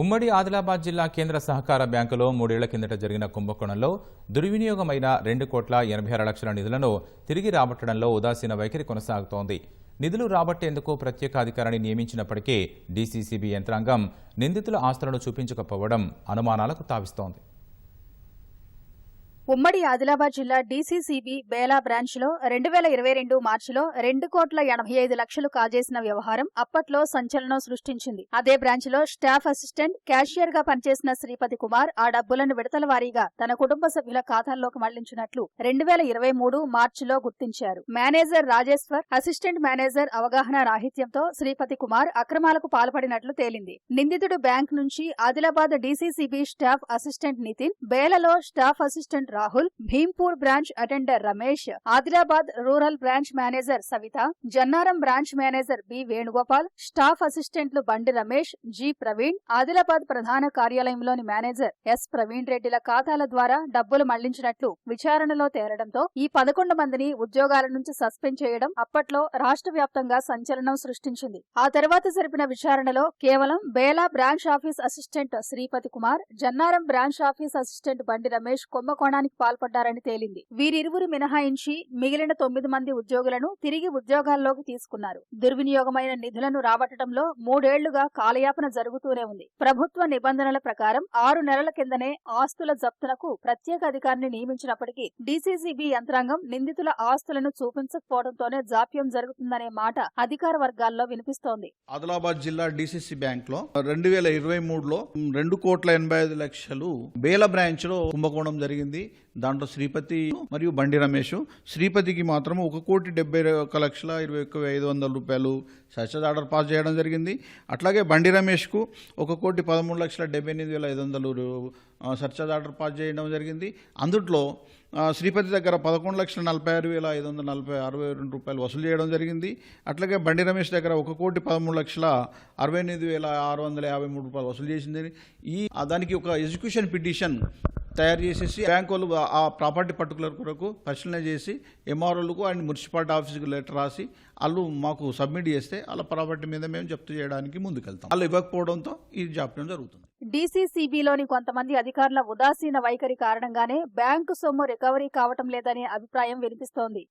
ఉమ్మడి ఆదిలాబాద్ జిల్లా కేంద్ర సహకార బ్యాంకులో మూడేళ్ళ కిందట జరిగిన కుంభకోణంలో దుర్వినియోగమైన రెండు కోట్ల ఎనభై ఆరు లక్షల నిధులను తిరిగి రాబట్టడంలో ఉదాసీన వైఖరి కొనసాగుతోంది. నిధులు రాబట్టేందుకు ప్రత్యేక అధికారిని నియమించినప్పటికీ డీసీసీబీ యంత్రాంగం నిందితుల ఆస్తులను చూపించకపోవడం అనుమానాలకు తావిస్తోంది. ఉమ్మడి ఆదిలాబాద్ జిల్లా డీసీసీబీ బేలా బ్రాంచ్లో రెండు వేల ఇరవై రెండు మార్చిలో రెండు కోట్ల ఎనభై ఐదు లక్షలు కాజేసిన వ్యవహారం అప్పట్లో సంచలనం సృష్టించింది. అదే బ్రాంచ్లో స్టాఫ్ అసిస్టెంట్ క్యాషియర్గా పనిచేసిన శ్రీపతి కుమార్ ఆ డబ్బులను విడతల వారీగా తన కుటుంబ సభ్యుల ఖాతాల్లోకి మళ్ళించినట్లు రెండు వేల ఇరవై మూడు మార్చిలో గుర్తించారు. మేనేజర్ రాజేశ్వర్ అసిస్టెంట్ మేనేజర్ అవగాహన రాహిత్యంతో శ్రీపతి కుమార్ అక్రమాలకు పాల్పడినట్లు తేలింది. నిందితుడు బ్యాంక్ నుంచి Adilabad DCCB staff assistant Nitin బేలలో staff assistant Rahul Bhimpur branch attender Ramesh Adilabad rural branch manager Savitha Jannaram branch manager B Venugopal staff అసిస్టెంట్లు బండి రమేష్ జి ప్రవీణ్ ఆదిలాబాద్ ప్రధాన కార్యాలయంలోని మేనేజర్ ఎస్ ప్రవీణ్ రెడ్డిల ఖాతాల ద్వారా డబ్బులు మళ్ళించినట్లు విచారణలో తేలడంతో ఈ పదకొండు మందిని ఉద్యోగాల నుంచి సస్పెండ్ చేయడం అప్పట్లో రాష్ట్ర వ్యాప్తంగా సంచలనం సృష్టించింది. ఆ తర్వాత జరిపిన విచారణలో కేవలం Bela branch office assistant Sripati Kumar Jannaram branch office assistant Bandi Ramesh కుంభకోణానికి పాల్పడ్డారని తేలింది. వీరిరువురు మినహాయించి మిగిలిన తొమ్మిది మంది ఉద్యోగులను తిరిగి ఉద్యోగాల్లోకి తీసుకున్నారు. దుర్వినియోగమైన నిధులను రాబట్టడంలో మూడేళ్ళుగా కాలయాపన జరుగుతూనే ఉంది. ప్రభుత్వ నిబంధనల ప్రకారం ఆరు నెలల కిందనే ఆస్తుల జప్తునకు ప్రత్యేక అధికారిని నియమించినప్పటికీ డీసీసీబీ యంత్రాంగం నిందితుల ఆస్తులను చూపించకపోవడంతోనే జాప్యం జరుగుతుందనే మాట అధికార వర్గాల్లో వినిపిస్తోంది. ఆదిలాబాద్ జిల్లా డిసిసి బ్యాంక్లో రెండు వేల ఇరవై మూడులో రెండు కోట్ల ఎనభై ఐదు లక్షలు బేల బ్రాంచ్లో కుంభకోణం జరిగింది. దాంట్లో శ్రీపతి మరియు బండి రమేష్. శ్రీపతికి మాత్రం ఒక కోటి డెబ్బై ఒక లక్షల ఇరవై ఒక్క ఐదు వందల రూపాయలు సర్చజ్ ఆర్డర్ పాస్ చేయడం జరిగింది. అట్లాగే బండి రమేష్కు ఒక కోటి పదమూడు లక్షల డెబ్బై ఎనిమిది వేల ఐదు వందలు సర్చజ్ ఆర్డర్ పాస్ చేయడం జరిగింది. అందుట్లో శ్రీపతి దగ్గర పదకొండు లక్షల నలభై ఆరు వేల ఐదు వందల నలభై అరవై రెండు రూపాయలు వసూలు చేయడం జరిగింది. అట్లాగే బండి రమేష్ దగ్గర ఒక కోటి పదమూడు లక్షల అరవై ఎనిమిది వేల ఆరు వందల యాభై మూడు రూపాయలు వసూలు చేసింది. ఈ దానికి ఒక ఎగ్జిక్యూషన్ పిటిషన్ తయారు చేసేసి బ్యాంక్ వాళ్ళు ఆ ప్రాపర్టీ పర్టికులర్ కొరకు పరిశీలన చేసి ఎంఆర్ఓలకు అండ్ మున్సిపాలిటీ ఆఫీస్కి లెటర్ రాసి వాళ్ళు మాకు సబ్మిట్ చేస్తే వాళ్ళ ప్రాపర్టీ మీద మేము జప్తు చేయడానికి ముందుకెళ్తాం. వాళ్ళు ఇవ్వకపోవడంతో ఈ జాప్యం జరుగుతుంది. డీసీసీబీలోని కొంతమంది అధికారుల ఉదాసీన వైఖరి కారణంగానే బ్యాంకు సొమ్ము రికవరీ కావటం లేదనే అభిప్రాయం వినిపిస్తోంది.